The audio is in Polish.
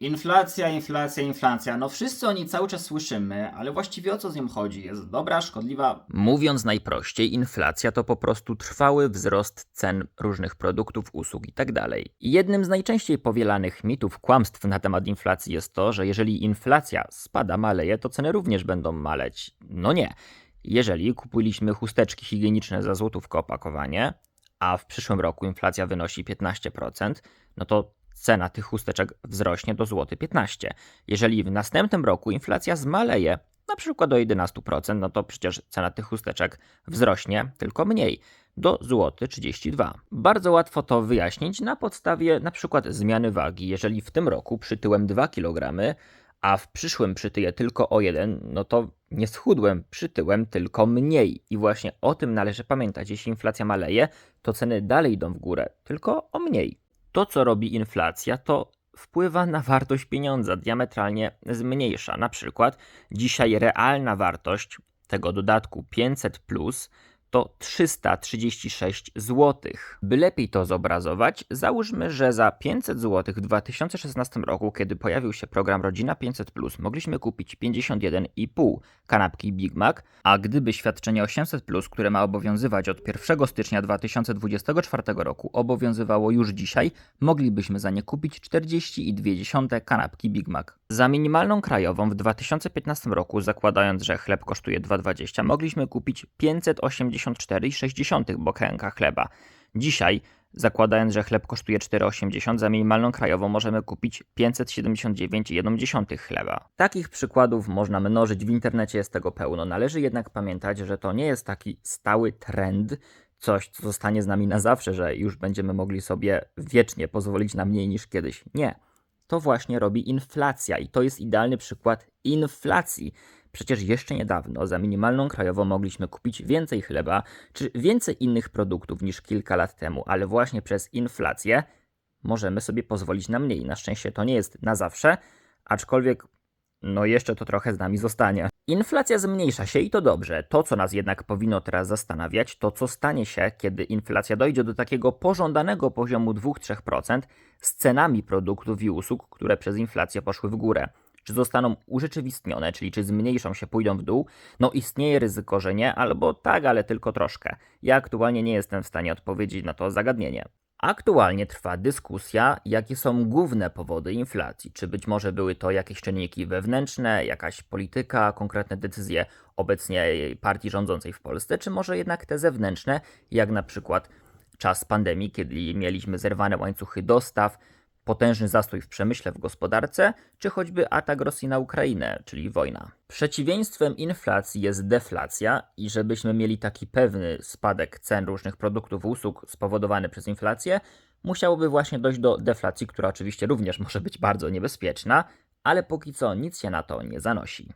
Inflacja, inflacja, inflacja. No wszyscy o niej cały czas słyszymy, ale właściwie o co z nią chodzi? Jest dobra, szkodliwa? Mówiąc najprościej, inflacja to po prostu trwały wzrost cen różnych produktów, usług itd. I Jednym z najczęściej powielanych mitów, kłamstw na temat inflacji jest to, że jeżeli inflacja spada, maleje, to ceny również będą maleć. No nie. Jeżeli kupiliśmy chusteczki higieniczne za złotówkę opakowanie, a w przyszłym roku inflacja wynosi 15%, no to cena tych chusteczek wzrośnie do złoty 15. Jeżeli w następnym roku inflacja zmaleje, na przykład do 11%, no to przecież cena tych chusteczek wzrośnie tylko mniej, do złoty 32. Bardzo łatwo to wyjaśnić na podstawie na przykład zmiany wagi. Jeżeli w tym roku przytyłem 2 kg, a w przyszłym przytyję tylko o 1, no to nie schudłem, przytyłem tylko mniej. I właśnie o tym należy pamiętać. Jeśli inflacja maleje, to ceny dalej idą w górę, tylko o mniej. To, co robi inflacja, to wpływa na wartość pieniądza, diametralnie zmniejsza. Na przykład dzisiaj realna wartość tego dodatku 500 plus to 336 zł. By lepiej to zobrazować, załóżmy, że za 500 zł w 2016 roku, kiedy pojawił się program Rodzina 500 plus, mogliśmy kupić 51,5 kanapki Big Mac, a gdyby świadczenie 800 plus, które ma obowiązywać od 1 stycznia 2024 roku, obowiązywało już dzisiaj, moglibyśmy za nie kupić 40,2 kanapki Big Mac. Za minimalną krajową w 2015 roku, zakładając, że chleb kosztuje 2,20, mogliśmy kupić 584,6 bochenka chleba. Dzisiaj, zakładając, że chleb kosztuje 4,80, za minimalną krajową możemy kupić 579,1 chleba. Takich przykładów można mnożyć, w internecie jest tego pełno. Należy jednak pamiętać, że to nie jest taki stały trend, coś, co zostanie z nami na zawsze, że już będziemy mogli sobie wiecznie pozwolić na mniej niż kiedyś. Nie. To właśnie robi inflacja i to jest idealny przykład inflacji. Przecież jeszcze niedawno za minimalną krajową mogliśmy kupić więcej chleba czy więcej innych produktów niż kilka lat temu, ale właśnie przez inflację możemy sobie pozwolić na mniej. Na szczęście to nie jest na zawsze, aczkolwiek no jeszcze to trochę z nami zostanie. Inflacja zmniejsza się i to dobrze. To, co nas jednak powinno teraz zastanawiać, to co stanie się, kiedy inflacja dojdzie do takiego pożądanego poziomu 2-3% z cenami produktów i usług, które przez inflację poszły w górę. Czy zostaną urzeczywistnione, czyli czy zmniejszą się, pójdą w dół? No istnieje ryzyko, że nie, albo tak, ale tylko troszkę. Ja aktualnie nie jestem w stanie odpowiedzieć na to zagadnienie. Aktualnie trwa dyskusja, jakie są główne powody inflacji. Czy być może były to jakieś czynniki wewnętrzne, jakaś polityka, konkretne decyzje obecnie partii rządzącej w Polsce, czy może jednak te zewnętrzne, jak na przykład czas pandemii, kiedy mieliśmy zerwane łańcuchy dostaw, potężny zastój w przemyśle, w gospodarce, czy choćby atak Rosji na Ukrainę, czyli wojna. Przeciwieństwem inflacji jest deflacja i żebyśmy mieli taki pewny spadek cen różnych produktów, usług spowodowany przez inflację, musiałoby właśnie dojść do deflacji, która oczywiście również może być bardzo niebezpieczna, ale póki co nic się na to nie zanosi.